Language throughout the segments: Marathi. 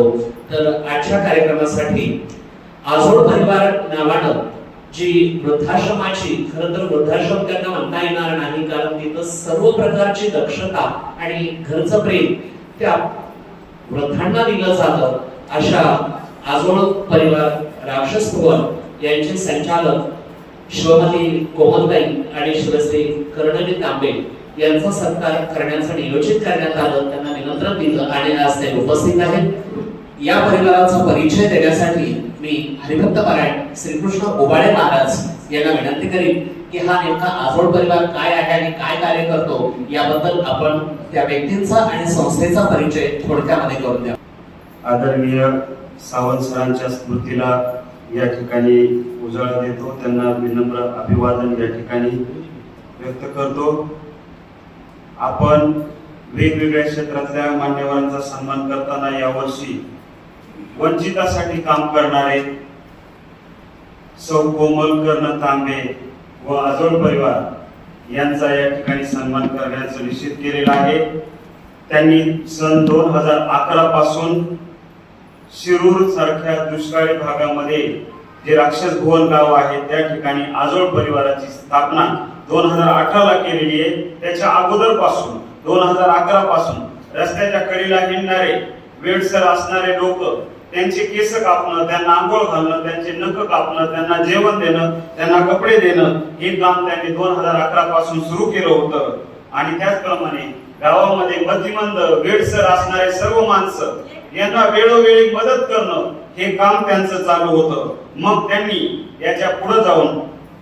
सांगतो तर आजच्या कार्यक्रमासाठी आजोळ परिवार नावानं जी वृद्धाश्रमाची खर तर वृद्धाश्रम त्यांना म्हणता येणार नाही कारण तिथं सर्व प्रकारची दक्षता आणि घरचं प्रेम त्या वृद्धांना दिलं जातं अशा आजोळ परिवार राक्षस भुवन यांचे संचालक शिवमती कोमलताई आणि शिवश्री कर्णजी तांबे यांचा सत्कार करण्याचं नियोजित करण्यात आलं. त्यांना निमंत्रण दिलं आणि आज ते उपस्थित आहेत या परिवाराचा परिचय देण्यासाठी मी हरिभक्त पारायण श्रीकृष्ण ओबाडे महाराज यांना विनंती करीन की हा नेमका आजोड परिवार काय आहे आणि काय कार्य करतो याबद्दल आपण त्या व्यक्तींचा आणि संस्थेचा परिचय थोडक्यामध्ये करून द्या. आदरणीय सावंत सरांच्या स्मृतीला या ठिकाणी उजाळा देतो. त्यांना विनम्र अभिवादन या ठिकाणी व्यक्त करतो. आपण वेगवेगळ्या क्षेत्रातल्या मान्यवरांचा सन्मान करताना यावर्षी वंचितासाठी काम करणारे सौ कोमल कर्ण तांबे व अजोड परिवार यांचा या ठिकाणी सन्मान करण्याचं निश्चित केलेलं आहे. त्यांनी सन दोन हजार अकरा पासून शिरूर सारख्या दुष्काळी भागामध्ये जे राक्षस भुवन गाव आहे त्या ठिकाणी आजोळ परिवाराची स्थापना दोन हजार अठराला केलेली आहे. त्याच्या अगोदरपासून दोन हजार अकरा पासून रस्त्याच्या कडीला हिंडणारे वेडसर असणारे लोक त्यांचे केस कापणं त्यांना आंघोळ घालणं त्यांचे नख कापणं त्यांना जेवण देणं त्यांना कपडे देणं हे काम त्यांनी दोन हजार अकरा पासून सुरू केलं होतं. आणि त्याचप्रमाणे गावामध्ये मतिमंद वेडसर असणारे सर्व माणसं यांना वेळोवेळी मदत करणं हे काम त्यांचं चालू होतं. मग त्यांनी याच्यापुढे जाऊन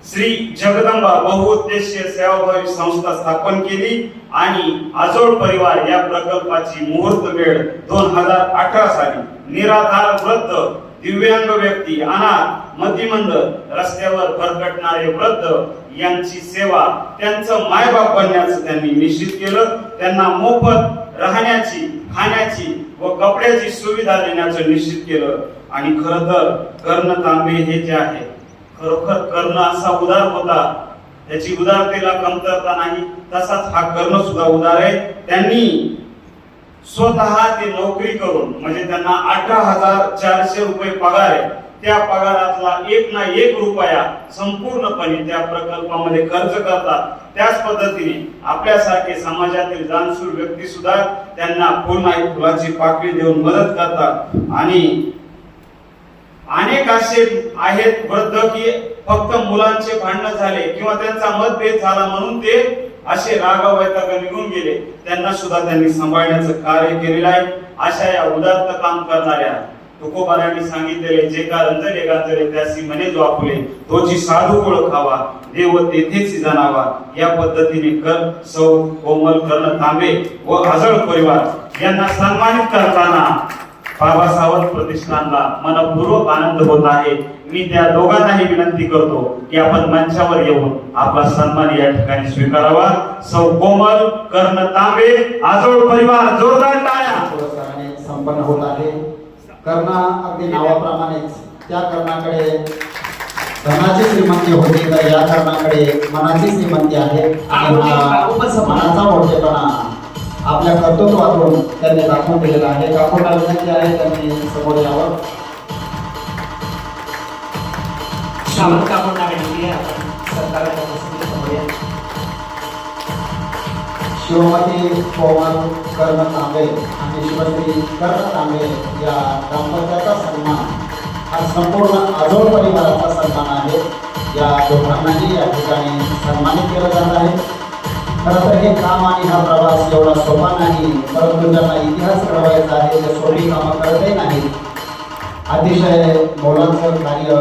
श्री जगदंबा बहुउद्देशीय सेवाभावी संस्था स्थापन केली आणि आजोळ परिवार या प्रकल्पाची मुहूर्त वेळ दोन हजार अठरा साली. निराधार वृद्ध दिव्यांग व्यक्ती अनाथ मतिमंद रस्त्यावर भरकटणारे वृद्ध यांची सेवा त्यांचं मायबाप बनण्याचं त्यांनी निश्चित केलं. त्यांना मोफत राहण्याची खाण्याची व कपड्याची सुविधा देण्याचं निश्चित केलं. आणि खर तर कर्ण तांबे हे जे आहे खरोखर कर्ण असा उदार होता. त्याची उदारतेला कमतरता नाही. तसाच हा कर्ण सुद्धा उदार आहे. त्यांनी स्वतः ते नोकरी करून म्हणजे त्यांना अठरा हजार चारशे रुपये पगार आहे. त्या पगारातला एक ना एक रुपया संपूर्णपणे त्या प्रकल्पामध्ये खर्च करतात. त्याच पद्धतीने आपल्यासारखे समाजातील जाणसूर व्यक्ती सुद्धा त्यांना पूर्ण फुलाची पाकळी देऊन मदत करतात. आणि अनेक असे आहेत वृद्ध की फक्त मुलांचे भांडण झाले किंवा त्यांचा मतभेद झाला म्हणून ते असे रागा निघून गेले. त्यांना सुद्धा त्यांनी सांभाळण्याचं कार्य केलेलं आहे. अशा या उदात्त काम करणाऱ्या तुकोबारांनी सांगितलेले जे का रंजले गाजले त्यासी मने जो आपुले तोची साधू ओळखावा देव तेथेच जाणावा या पद्धतीने कर सौ कोमल कर्ण तांबे व हजळ परिवार यांना सन्मानित करताना बाबा सावंत प्रतिष्ठानला मनपूर्वक आनंद होत आहे. मी त्या दोघांनाही विनंती करतो की आपण मंचावर येऊन आपला सन्मान या ठिकाणी स्वीकारावा. सौ कोमल कर्ण तांबे आजोळ परिवार जोरदार टाळ्या. संपन्न होत आहे. कर्णा अगदी नावाप्रमाणेच त्या कर्णाकडे धनाची श्रीमंती होती तर या कर्णाकडे मनाची श्रीमंती आहे. आणि हा मनाचा मोठेपणा आपल्या कर्तृत्वातून त्यांनी दाखवून दिलेला आहे. काकूला विनंती आहे त्यांनी समोर यावं. सावंत काकांना आपण शिवमती कोमल कर्ण तांबे आणि शिवश्री कर्ण तांबे या दाम्पत्याचा सन्मान हा संपूर्ण आजोळ परिवाराचा सन्मान आहे. या दोघांनाही या ठिकाणी सन्मानित केलं जात आहे. खरं तर हे काम आणि हा प्रवास एवढा सोपा नाही परंतु त्यांना इतिहास घडवायचा आहे ते सोपी कामं करतही नाही अतिशय मोलाचं कार्य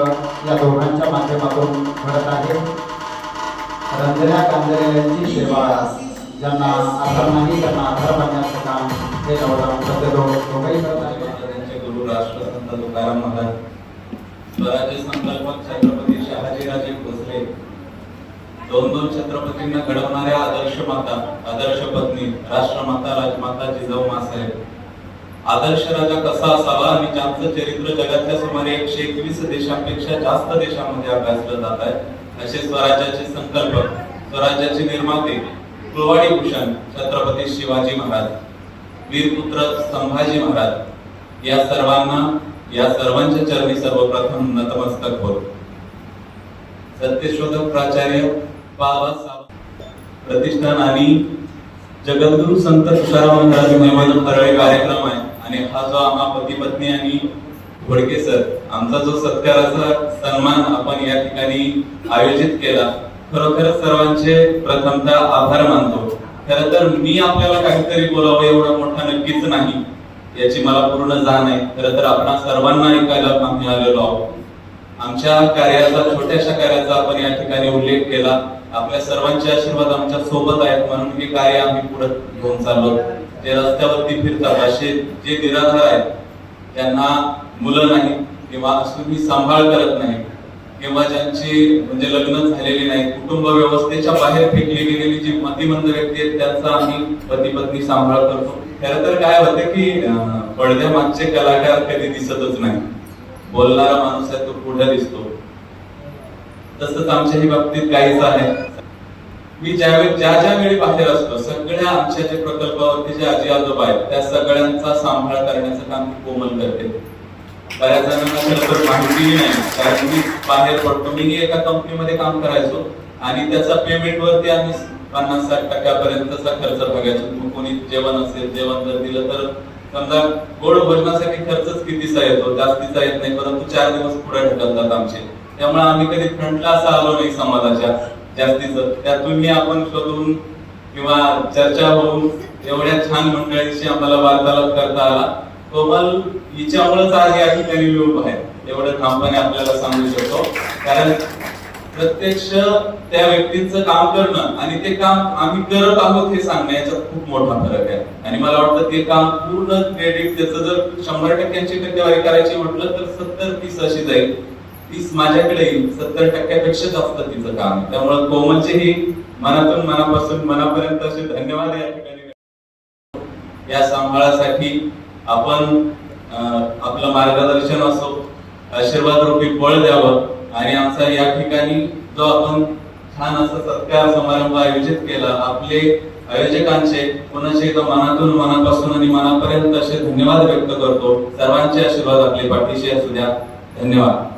या दोघांच्या माध्यमातून घडत आहे. रंजल्या कांजऱ्यांची सेवा ज्यांना आधार नाही त्यांना आधार बनण्याचं काम हे नवजात सध्या दोघ दोघंही करत आहे गुरु राष्ट्रसंत तुकाराम महाराज. स्वराज्य संकल्पक दोन दोन छत्रपतींना घडवणाऱ्या आदर्श माता आदर्श पत्नी राष्ट्रमाता राजमाता जिजाऊ मासाहेब. आदर्श राजा कसा असावा आणि ज्यांचं चरित्र जगातल्या सुमारे एकशे एकवीस देशांपेक्षा जास्त देशांमध्ये अभ्यासलं जात आहे असे स्वराज्याचे संकल्पक स्वराज्याचे निर्माते कुळवाडी भूषण छत्रपती शिवाजी महाराज वीरपुत्र संभाजी महाराज. या सर्वांना या सर्वांच्या चरणी सर्वप्रथम नतमस्तक होत. सत्यशोधक प्राचार्य बाबा प्रतिष्ठान आणि जगद्गुरु संत तुकाराम महाराज नैवेद्य फराळी कार्यक्रम आहे. आणि हा जो आम्हा पती पत्नी आणि घोडके सर आमचा जो सत्काराचा सन्मान आपण या ठिकाणी आयोजित केला खरोखर सर्वांचे प्रथमतः आभार मानतो. खर तर मी आपल्याला काहीतरी बोलावं एवढा मोठा नक्कीच नाही याची मला पूर्ण जाण आहे. खर तर आपण सर्वांना ऐकायला आम्ही आलेलो आहोत. आमच्या कार्याचा छोट्याशा कार्याचा आपण या ठिकाणी उल्लेख केला. आपल्या सर्वांचे आशीर्वाद आमच्यासोबत आहेत म्हणून हे कार्य आम्ही पुढे घेऊन चाललो. ते रस्त्यावरती फिरतात असे जे निराधार आहेत त्यांना मुलं नाही किंवा तुम्ही सांभाळ करत नाही किंवा ज्यांची म्हणजे लग्न झालेली नाही कुटुंब व्यवस्थेच्या बाहेर फेकली गेलेली जी मतिमंद व्यक्ती आहेत त्यांचा आम्ही पती पत्नी सांभाळ करतो. खरं तर काय होतं की पडद्यामागचे कलाकार कधी दिसतच नाही. बोलणारा माणूस आहे तो पुढे दिसतो. तसंच आमच्याही बाबतीत काहीच आहे. मी ज्यावेळी ज्या ज्या वेळी बाहेर असतो सगळ्या आमच्या जे प्रकल्पावरती जे आजी आजोबा आहेत त्या सगळ्यांचा सांभाळ करण्याचं काम मी कोमल करते. बऱ्याच जणांना खरं तर माहितीही नाही कारण मी बाहेर पडतो. मी एका कंपनीमध्ये काम करायचो आणि त्याचा पेमेंट वरती आम्ही पन्नास साठ टक्क्यापर्यंतचा खर्च बघायचो. मग कोणी जेवण असेल जेवण जर दिलं तर समजा गोड भोजनासाठी खर्चच कितीचा येतो जास्तीचा येत नाही परंतु चार दिवस पुढे ढकलतात आमचे. त्यामुळे आम्ही कधी फ्रंटला असं आलो नाही समाजाच्या जास्तीचं. त्यातून आपण शोधून किंवा चर्चा होऊन एवढ्या छान मंडळीशी आम्हाला वार्तालाप करता आला. कोमल हिच्यामुळेच आज या ठिकाणी मी आहे एवढं ठामपणे आपल्याला सांगू शकतो. कारण प्रत्यक्ष त्या व्यक्तीचं काम करणं आणि ते काम आम्ही करत आहोत हे सांगणं याच्यात खूप मोठा फरक आहे. आणि मला वाटतं ते काम पूर्ण क्रेडिट त्याचं जर शंभर टक्क्यांची टक्केवारी करायची म्हटलं तर सत्तर तीस अशी जाईल. तीच माझ्याकडे येईल सत्तर टक्क्यापेक्षा जास्त तिचं काम. आहे त्यामुळे कोमलचेही मनातून मनापासून मनापर्यंत असे धन्यवाद या ठिकाणी या सांभाळासाठी आपण आपलं मार्गदर्शन असो आशीर्वाद रूपी बळ द्यावं आणि आमचा या ठिकाणी जो आपण छान असा सत्कार समारंभ आयोजित केला आपले आयोजकांचे कोणाचे एकदा मनातून मनापासून आणि मनापर्यंत असे धन्यवाद व्यक्त करतो. सर्वांचे आशीर्वाद आपले पाठीशी असू द्या. धन्यवाद.